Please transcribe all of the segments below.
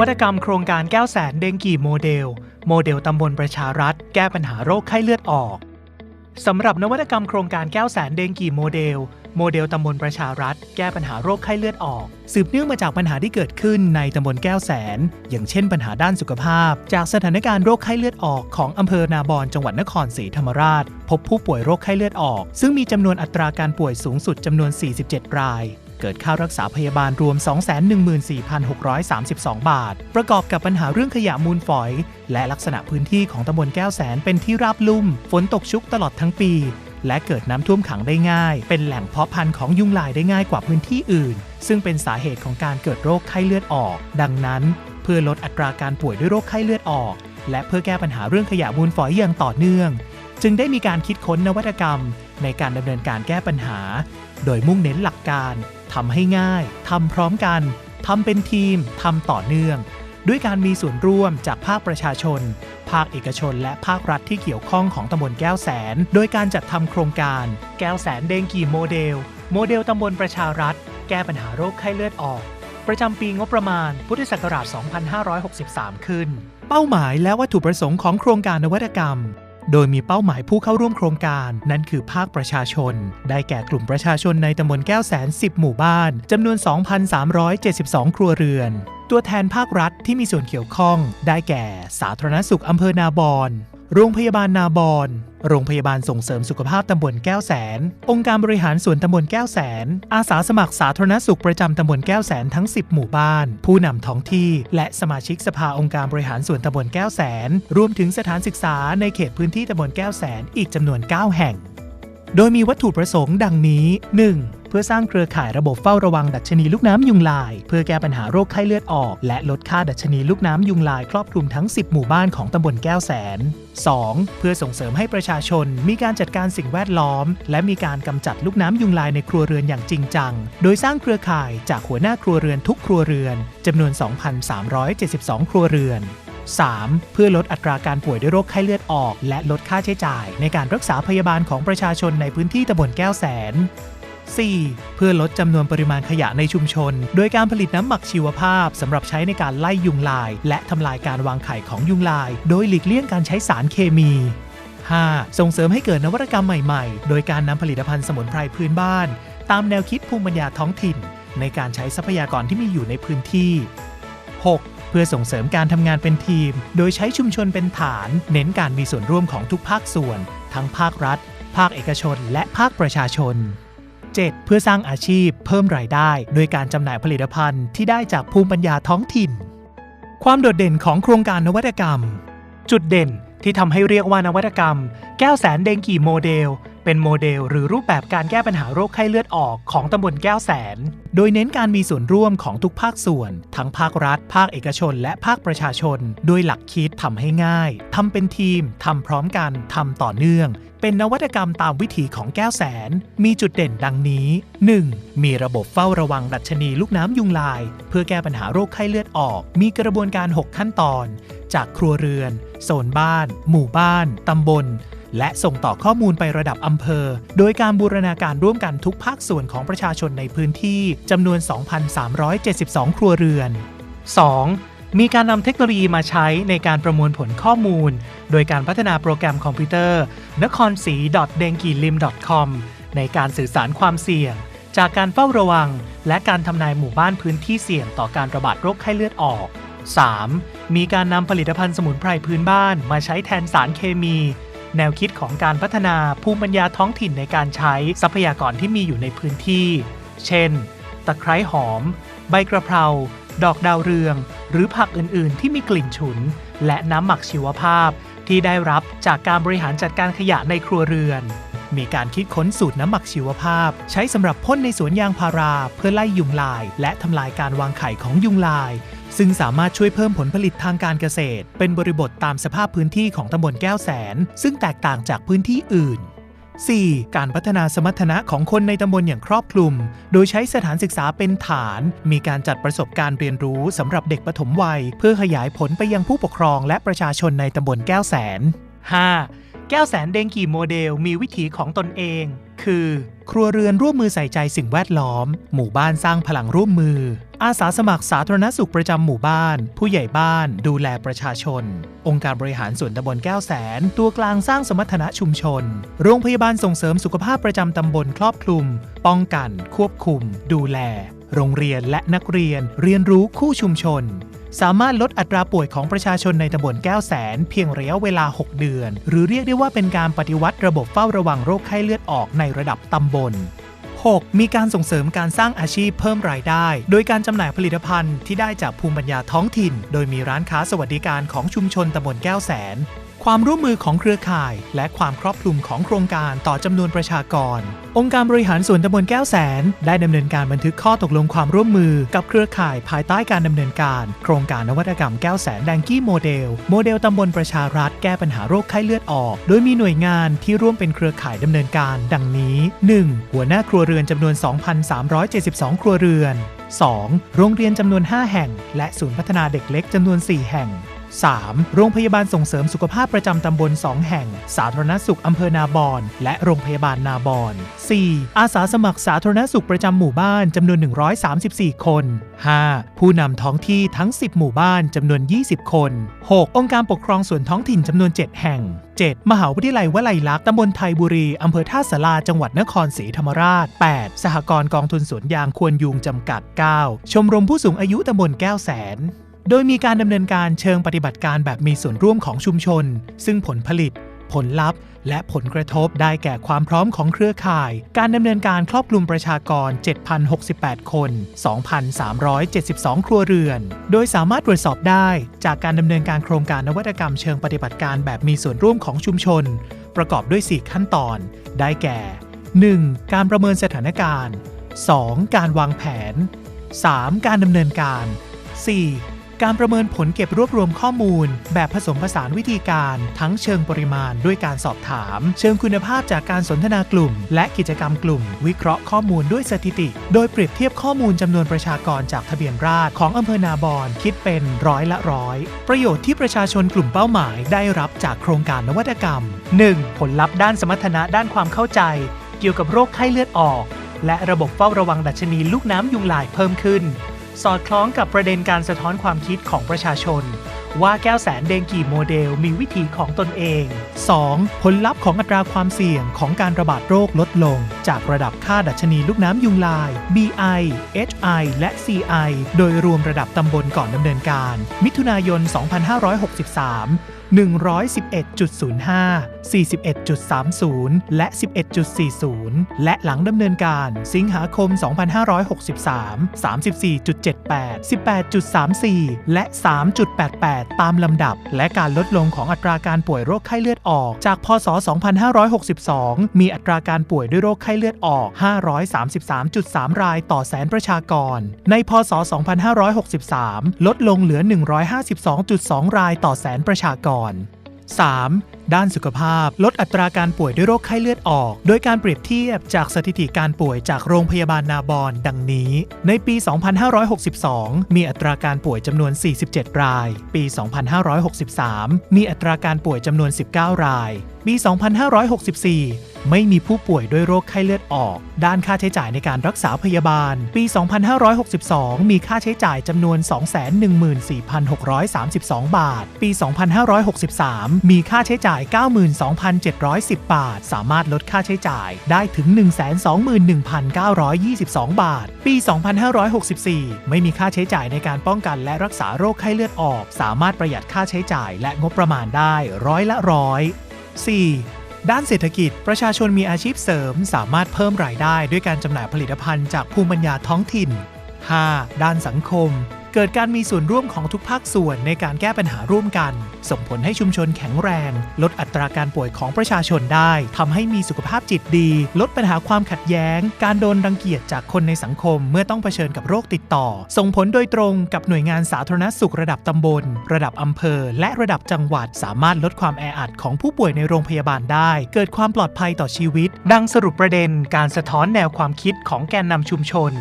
วัตกรรมโครงการแก้วแสนเดงกีโมเดล โมเดลตำบลประชารัฐ แก้ปัญหาโรคไข้เลือดออกสำหรับนวัตกรรมโครงการแก้วแสนเดงกีโมเดล โมเดลตำบลประชารัฐ แก้ปัญหาโรคไข้เลือดออก สืบเนื่องมาจากปัญหาที่เกิดขึ้นในตำบลแก้วแสน อย่างเช่นปัญหาด้านสุขภาพ จากสถานการณ์โรคไข้เลือดออกของอำเภอนาบอนจังหวัดนครศรีธรรมราช พบผู้ป่วยโรคไข้เลือดออก ซึ่งมีจำนวนอัตราการป่วยสูงสุดจำนวน 47 ราย เกิดค่ารักษาพยาบาลรวม 214,632 บาท ประกอบกับปัญหาเรื่องขยะมูลฝอย และลักษณะพื้นที่ของตำบลแก้วแสนเป็นที่ราบลุ่ม ฝนตกชุกตลอดทั้งปี และเกิดน้ำท่วมขังได้ง่าย เป็นแหล่งเพาะพันธุ์ของยุงลายได้ง่ายกว่าพื้นที่อื่น ซึ่งเป็นสาเหตุของการเกิดโรคไข้เลือดออก ดังนั้น เพื่อลดอัตราการป่วยด้วยโรคไข้เลือดออก และเพื่อแก้ปัญหาเรื่องขยะมูลฝอยอย่างต่อเนื่อง จึงได้มีการคิดค้นนวัตกรรม ในการดำเนินการแก้ปัญหา โดยมุ่งเน้นหลักการทำให้ง่ายทำพร้อมกันทำเป็นทีมทำต่อเนื่อง ด้วยการมีส่วนร่วมจากภาคประชาชน ภาคเอกชน และภาครัฐที่เกี่ยวข้องของตำบลแก้วแสน โดยการจัดทำโครงการ แก้วแสนเดงกีโมเดล โมเดลตำบลประชารัฐ แก้ปัญหาโรคไข้เลือดออก ประจำปีงบประมาณ พุทธศักราช 2563 ขึ้น เป้าหมายและวัตถุประสงค์ของโครงการนวัตกรรม โดยมีเป้าหมายผู้เข้าร่วมโครงการนั่นคือภาคประชาชน ได้แก่กลุ่มประชาชนในตำบลแก้วแสน 10 หมู่บ้านจำนวน 2,372 ครัวเรือน ตัวแทนภาครัฐที่มีส่วนเกี่ยวข้อง ได้แก่ สาธารณสุขอำเภอนาบอน โรงพยาบาลนาบอนโรงพยาบาลส่งเสริมสุขภาพตำบลแก้วแสน องค์การบริหารส่วนตำบลแก้วแสน อาสาสมัครสาธารณสุขประจำตำบลแก้วแสนทั้ง 10 หมู่บ้าน ผู้นำท้องที่ และสมาชิกสภาองค์การบริหารส่วนตำบลแก้วแสน รวมถึงสถานศึกษาในเขตพื้นที่ตำบลแก้วแสนอีกจำนวน 9 แห่ง โดยมีวัตถุประสงค์ดังนี้ 1. เพื่อสร้างเครือข่ายระบบเฝ้าระวังดัชนีลูกน้ำยุงลาย เพื่อแก้ปัญหาโรคไข้เลือดออก และลดค่าดัชนีลูกน้ำยุงลายครอบคลุมทั้ง 10 หมู่บ้านของตำบลแก้วแสน 2. เพื่อส่งเสริมให้ประชาชนมีการจัดการสิ่งแวดล้อม และมีการกำจัดลูกน้ำยุงลายในครัวเรือนอย่างจริงจัง โดยสร้างเครือข่ายจากหัวหน้าครัวเรือนทุกครัวเรือนจำนวน 2,372 ครัวเรือน 3. เพื่อลดอัตราการป่วยด้วยโรคไข้เลือดออก และลดค่าใช้จ่าย ในการรักษาพยาบาลของประชาชนในพื้นที่ตำบลแก้วแสน 4. เพื่อลดจำนวนปริมาณขยะในชุมชน โดยการผลิตน้ำหมักชีวภาพสำหรับใช้ในการไล่ยุงลาย และทำลายการวางไข่ของยุงลาย โดยหลีกเลี่ยงการใช้สารเคมี 5. ส่งเสริมให้เกิดนวัตกรรมใหม่ๆ โดยการนำผลิตภัณฑ์สมุนไพรพื้นบ้าน ตามแนวคิดภูมิปัญญาท้องถิ่น ในการใช้ทรัพยากรที่มีอยู่ในพื้นที่ 6. เพื่อส่งเสริมการทำงานเป็นทีม โดยใช้ชุมชนเป็นฐาน เน้นการมีส่วนร่วมของทุกภาคส่วน ทั้งภาครัฐ ภาคเอกชน และภาคประชาชน 7. เพื่อสร้างอาชีพเพิ่มรายได้ โดยการจำหน่ายผลิตภัณฑ์ที่ได้จากภูมิปัญญาท้องถิ่น ความโดดเด่นของโครงการนวัตกรรม จุดเด่นที่ทำให้เรียกว่านวัตกรรม แก้วแสนเดงกีโมเดล เป็นโมเดลหรือรูปแบบการแก้ปัญหาโรคไข้เลือดออกของตำบลแก้วแสน โดยเน้นการมีส่วนร่วมของทุกภาคส่วน ทั้งภาครัฐ ภาคเอกชน และภาคประชาชน โดยหลักคิดทำให้ง่ายทำเป็นทีมทำพร้อมกันทำต่อเนื่อง เป็นนวัตกรรมตามวิถีของแก้วแสน มีจุดเด่นดังนี้ 1. มีระบบเฝ้าระวังดัชนีลูกน้ำยุงลาย เพื่อแก้ปัญหาโรคไข้เลือดออก มีกระบวนการ 6 ขั้นตอน จากครัวเรือน โซนบ้าน หมู่บ้าน ตำบล และส่งต่อข้อมูลไประดับอำเภอ โดยการบูรณาการร่วมกันทุกภาคส่วนของประชาชนในพื้นที่จำนวน 2,372 ครัวเรือน 2. มีการนำเทคโนโลยีมาใช้ในการประมวลผลข้อมูล โดยการพัฒนาโปรแกรมคอมพิวเตอร์นครศรี d e n g i l i m com ในการสื่อสารความเสี่ยง จากการเฝ้าระวัง และการทำนายหมู่บ้านพื้นที่เสี่ยงต่อการระบาดโรคไข้เลือดออก 3. มีการนำผลิตภัณฑ์สมุนไพรพื้นบ้านมาใช้แทนสารเคมี แนวคิดของการพัฒนาภูมิปัญญาท้องถิ่นในการใช้ทรัพยากรที่มีอยู่ในพื้นที่ เช่น ตะไคร้หอม ใบกระเพรา ดอกดาวเรือง หรือผักอื่นๆ ที่มีกลิ่นฉุน และน้ำหมักชีวภาพ ที่ได้รับจากการบริหารจัดการขยะในครัวเรือน มีการคิดค้นสูตรน้ำหมักชีวภาพ ใช้สำหรับพ่นในสวนยางพารา เพื่อไล่ยุงลาย และทำลายการวางไข่ของยุงลาย ซึ่งสามารถช่วยเพิ่มผลผลิตทางการเกษตร เป็นบริบทตามสภาพพื้นที่ของตำบลแก้วแสน ซึ่งแตกต่างจากพื้นที่อื่น 4. การพัฒนาสมรรถนะของคนในตำบลอย่างครอบคลุม โดยใช้สถานศึกษาเป็นฐาน มีการจัดประสบการณ์เรียนรู้สำหรับเด็กปฐมวัย เพื่อขยายผลไปยังผู้ปกครองและประชาชนในตำบลแก้วแสน 5. แก้วแสนเดงกี่โมเดลมีวิถีของตนเอง คือ ครัวเรือนร่วมมือใส่ใจสิ่งแวดล้อม หมู่บ้านสร้างพลังร่วมมือ อาสาสมัครสาธารณสุขประจำหมู่บ้าน ผู้ใหญ่บ้าน ดูแลประชาชน องค์การบริหารส่วนตำบลแก้วแสน ตัวกลางสร้างสมรรถนะชุมชน โรงพยาบาลส่งเสริมสุขภาพประจำตำบลครอบคลุม ป้องกัน ควบคุม ดูแล โรงเรียนและนักเรียนเรียนรู้คู่ชุมชน สามารถลดอัตราป่วยของประชาชนในตำบลแก้วแสน เพียงระยะเวลา 6 เดือน หรือเรียกได้ว่าเป็นการปฏิวัติระบบเฝ้าระวังโรคไข้เลือดออกในระดับตำบล 6. มีการส่งเสริมการสร้างอาชีพเพิ่มรายได้ โดยการจำหน่ายผลิตภัณฑ์ที่ได้จากภูมิปัญญาท้องถิ่น โดยมีร้านค้าสวัสดิการของชุมชนตำบลแก้วแสน ความร่วมมือของเครือข่าย และความครอบคลุมของโครงการต่อจำนวนประชากร องค์การบริหารส่วนตำบลแก้วแสน ได้ดำเนินการบันทึกข้อตกลงความร่วมมือกับเครือข่ายภายใต้การดำเนินการ โครงการนวัตกรรมแก้วแสนแดงกี้โมเดล โมเดลตำบลประชารัฐแก้ปัญหาโรคไข้เลือดออก โดยมีหน่วยงานที่ร่วมเป็นเครือข่ายดำเนินการ ดังนี้ 1. หัวหน้าครัวเรือนจำนวน 2,372 ครัวเรือน 2. โรงเรียนจำนวน 5 แห่ง และศูนย์พัฒนาเด็กเล็กจำนวน 4 แห่ง 3. โรงพยาบาลส่งเสริมสุขภาพประจำตำบล 2 แห่ง สาธารณสุขอำเภอนาบอน และโรงพยาบาลนาบอน 4. อาสาสมัครสาธารณสุขประจำหมู่บ้านจำนวน 134 คน 5. ผู้นำท้องที่ทั้ง 10 หมู่บ้านจำนวน 20 คน 6. องค์การปกครองส่วนท้องถิ่นจำนวน 7 แห่ง 7. มหาวิทยาลัยวลัยลักษณ์ตำบลไทยบุรีอำเภอท่าสาราจังหวัดนครศรีธรรมราช 8. สหกรณ์กองทุนสวนยางควรยุงจำกัด 9. ชมรมผู้สูงอายุตำบลแก้วแสน โดยมีการดำเนินการเชิงปฏิบัติการแบบมีส่วนร่วมของชุมชน ซึ่งผลผลิต ผลลัพธ์ และผลกระทบได้แก่ความพร้อมของเครือข่าย การดำเนินการครอบคลุมประชากร 7,068 คน 2,372 ครัวเรือน โดยสามารถตรวจสอบได้จากการดำเนินการโครงการนวัตกรรมเชิงปฏิบัติการแบบมีส่วนร่วมของชุมชน ประกอบด้วย 4 ขั้นตอน ได้แก่ 1. การประเมินสถานการณ์ 2. การวางแผน 3. การดำเนินการ 4. การประเมินผลเก็บรวบรวมข้อมูล แบบผสมผสานวิธีการทั้งเชิงปริมาณด้วยการสอบถาม เชิงคุณภาพจากการสนทนากลุ่ม และกิจกรรมกลุ่ม วิเคราะห์ข้อมูลด้วยสถิติ โดยเปรียบเทียบข้อมูลจำนวนประชากรจากทะเบียนราษฎรของอำเภอนาบอนคิดเป็นร้อยละร้อยประโยชน์ที่ประชาชนกลุ่มเป้าหมายได้รับจากโครงการนวัตกรรม 1. ผลลัพธ์ด้านสมรรถนะด้านความเข้าใจ เกี่ยวกับโรคไข้เลือดออก และระบบเฝ้าระวังดัชนีลูกน้ำยุงลายเพิ่มขึ้น สอดคล้องกับประเด็นการสะท้อนความคิดของประชาชน ว่าแก้วแสนเดงกีโมเดลมีวิธีของตนเอง 2. ผลลัพธ์ของอัตราความเสี่ยงของการระบาดโรคลดลง จากระดับค่าดัชนีลูกน้ำยุงลาย BI HI และ CI โดยรวมระดับตำบลก่อนดำเนินการ มิถุนายน 2563 111.05 41.30 และ 11.40 และหลังดำเนินการสิงหาคม 2563 34.78 18.34 และ 3.88 ตามลำดับ และการลดลงของอัตราการป่วยโรคไข้เลือดออกจาก พศ 2562 มีอัตราการป่วยด้วยโรคไข้เลือดออก 533.3 รายต่อแสนประชากร ใน พศ 2563 ลดลงเหลือ 152.2 รายต่อแสนประชากร 3. ด้านสุขภาพ ลดอัตราการป่วยด้วยโรคไข้เลือดออก โดยการเปรียบเทียบจากสถิติการป่วยจากโรงพยาบาลนาบอนดังนี้ ในปี 2562 มีอัตราการป่วยจำนวน 47 ราย ปี 2563 มีอัตราการป่วยจำนวน 19 ราย ปี 2564ไม่มีผู้ป่วยด้วยโรคไข้เลือดออก ด้านค่าใช้จ่ายในการรักษาพยาบาล ปี 2562 มีค่าใช้จ่ายจำนวน 214,632 บาท ปี 2563 มีค่าใช้จ่ายาย 92,710 บาท สามารถลดค่าใช้จ่ายได้ถึง 121,922 บาท ปี 2564 ไม่มีค่าใช้จ่ายในการป้องกันและรักษาโรคไข้เลือดออก สามารถประหยัดค่าใช้จ่ายและงบประมาณได้ร้อยละร้อย 4. ด้านเศรษฐกิจ ประชาชนมีอาชีพเสริม สามารถเพิ่มรายได้ด้วยการจำหน่ายผลิตภัณฑ์จากภูมิปัญญาท้องถิ่น 5. ด้านสังคม เกิดการมีส่วนร่วมของทุกภาคส่วนในการแก้ปัญหาร่วมกัน ส่งผลให้ชุมชนแข็งแรง ลดอัตราการป่วยของประชาชนได้ทำให้มีสุขภาพจิตดี ลดปัญหาความขัดแย้ง การโดนรังเกียจจากคนในสังคมเมื่อต้องเผชิญกับโรคติดต่อ ส่งผลโดยตรงกับหน่วยงานสาธารณสุขระดับตำบล ระดับอำเภอ และระดับจังหวัด สามารถลดความแออัดของผู้ป่วยในโรงพยาบาลได้ เกิดความปลอดภัยต่อชีวิต ดังสรุปประเด็นการสะท้อนแนวความคิดของแกนนำชุมชน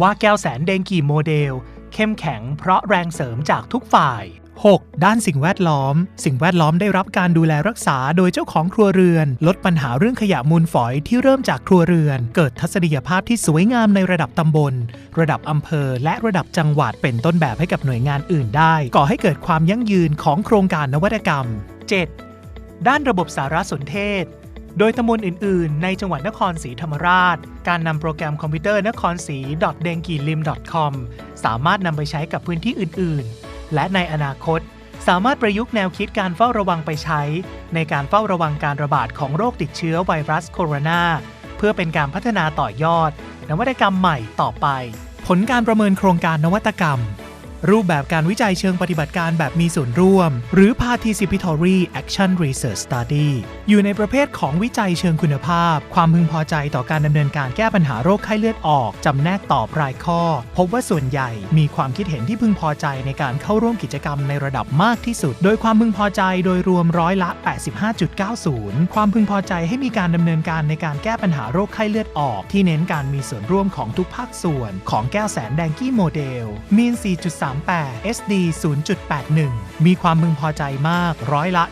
ว่าแก้วแสนเดงกีโมเดล เข้มแข็งเพราะแรงเสริมจากทุกฝ่าย 6. ด้านสิ่งแวดล้อม สิ่งแวดล้อมได้รับการดูแลรักษาโดยเจ้าของครัวเรือน ลดปัญหาเรื่องขยะมูลฝอยที่เริ่มจากครัวเรือน เกิดทัศนียภาพที่สวยงามในระดับตำบล ระดับอำเภอ และระดับจังหวัดเป็นต้นแบบให้กับหน่วยงานอื่นได้ ก่อให้เกิดความยั่งยืนของโครงการนวัตกรรม 7. ด้านระบบสารสนเทศ โดยตำบลอื่น ๆ ในจังหวัดนครศรีธรรมราช การนำโปรแกรมคอมพิวเตอร์นครศรี d e n g i l i m com สามารถนำไปใช้กับพื้นที่อื่น ๆ และในอนาคต สามารถประยุกต์แนวคิดการเฝ้าระวังไปใช้ ในการเฝ้าระวังการระบาดของโรคติดเชื้อไวรัสโคโรนา เพื่อเป็นการพัฒนาต่อยอด นวัตกรรมใหม่ต่อไป ผลการประเมินโครงการนวัตกรรม รูปแบบการวิจัยเชิงปฏิบัติการแบบมีส่วนร่วม หรือ Participatory Action Research Study อยู่ในประเภทของวิจัยเชิงคุณภาพ ความพึงพอใจต่อการดำเนินการแก้ปัญหาโรคไข้เลือดออกจำแนกตอบรายข้อ พบว่าส่วนใหญ่มีความคิดเห็นที่พึงพอใจในการเข้าร่วมกิจกรรมในระดับมากที่สุด โดยความพึงพอใจโดยรวมร้อยละ 85.90 ความพึงพอใจให้มีการดำเนินการในการแก้ปัญหาโรคไข้เลือดออก ที่เน้นการมีส่วนร่วมของทุกภาคส่วน ของแก้วแสนแดงกี้โมเดลมีน4.38 SD 0.81 มีความพึงพอใจมากร้อยละ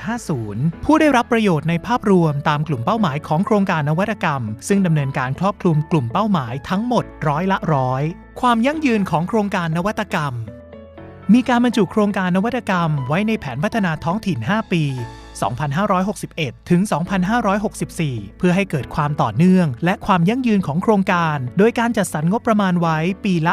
91.50 ผู้ได้รับประโยชน์ในภาพรวมตามกลุ่มเป้าหมายของโครงการนวัตกรรม ซึ่งดำเนินการครอบคลุมกลุ่มเป้าหมายทั้งหมดร้อยละร้อยความยั่งยืนของโครงการนวัตกรรมมีการบรรจุโครงการนวัตกรรมไว้ในแผนพัฒนาท้องถิ่น 5 ปี 2561 ถึง 2564 เพื่อให้เกิดความต่อเนื่อง และความยั่งยืนของโครงการ โดยการจัดสรรงบประมาณไว้ปีละ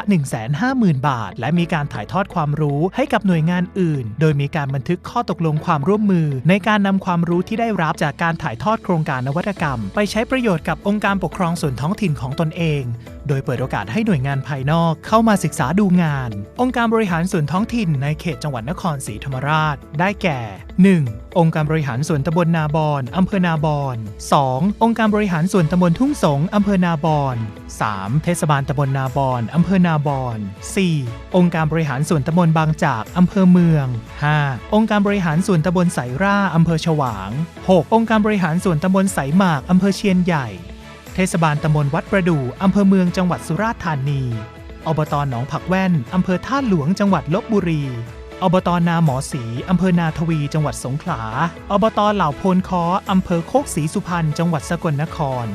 150,000 บาท และมีการถ่ายทอดความรู้ให้กับหน่วยงานอื่น โดยมีการบันทึกข้อตกลงความร่วมมือ ในการนำความรู้ที่ได้รับจากการถ่ายทอดโครงการนวัตกรรม ไปใช้ประโยชน์กับองค์การปกครองส่วนท้องถิ่นของตนเอง โดยเปิดโอกาสให้หน่วยงานภายนอกเข้ามาศึกษาดูงาน องค์การบริหารส่วนท้องถิ่นในเขตจังหวัดนครศรีธรรมราช ได้แก่ 1. องค์การบริหารส่วนตำบลนาบอนอำเภอนาบอน 2. องค์การบริหารส่วนตำบลทุ่งสงอำเภอนาบอน 3. เทศบาลตำบลนาบอนอำเภอนาบอน 4. องค์การบริหารส่วนตำบลบางจากอำเภอเมือง 5. องค์การบริหารส่วนตำบลไสร่าอำเภอฉวาง 6. องค์การบริหารส่วนตำบลไสหมากอำเภอเชียนใหญ่ เทศบาลตำบลวัดประดู่อำเภอเมืองจังหวัดสุราษฎร์ธานี อบตหนองผักแว่นอำเภอท่าหลวงจังหวัดลบบุรี อบตนาหมอศรีอำเภอนาทวี จังหวัดสงขลา อบตเหล่าโพนคออำเภอโคกศรีสุพรรณ จังหวัดสกลนคร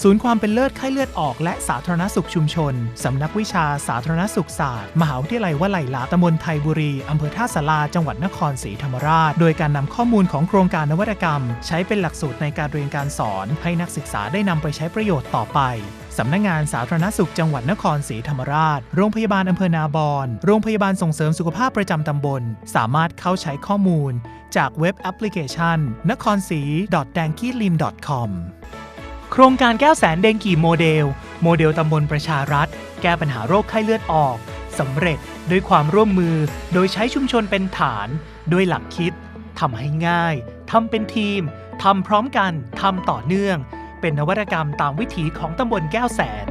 ศูนย์ความเป็นเลิศไข้เลือดออกและสาธารณสุขชุมชน สำนักวิชาสาธารณสุขศาสตร์ มหาวิทยาลัยวลัยลักษณ์ตำบลไทยบุรี อำเภอท่าสาราจังหวัดนครศรีธรรมราช โดยการนำข้อมูลของโครงการนวัตกรรม ใช้เป็นหลักสูตรในการเรียนการสอน ให้นักศึกษาได้นำไปใช้ประโยชน์ต่อไปสำนักงานสาธารณสุขจังหวัดนครศรีธรรมราช โรงพยาบาลอำเภอนาบอน โรงพยาบาลส่งเสริมสุขภาพประจำตำบล สามารถเข้าใช้ข้อมูล จากเว็บแอปพลิเคชันนครศรี d a n k i l i m com โครงการแก้วแสนเดงกีโมเดล โมเดลตำบลประชารัฐ แก้ปัญหาโรคไข้เลือดออกสำเร็จด้วยความร่วมมือ โดยใช้ชุมชนเป็นฐาน ด้วยหลักคิดทำให้ง่ายทำเป็นทีมทำพร้อมกันทำต่อเนื่อง เป็นนวัตกรรมตามวิถีของตำบลแก้วแสน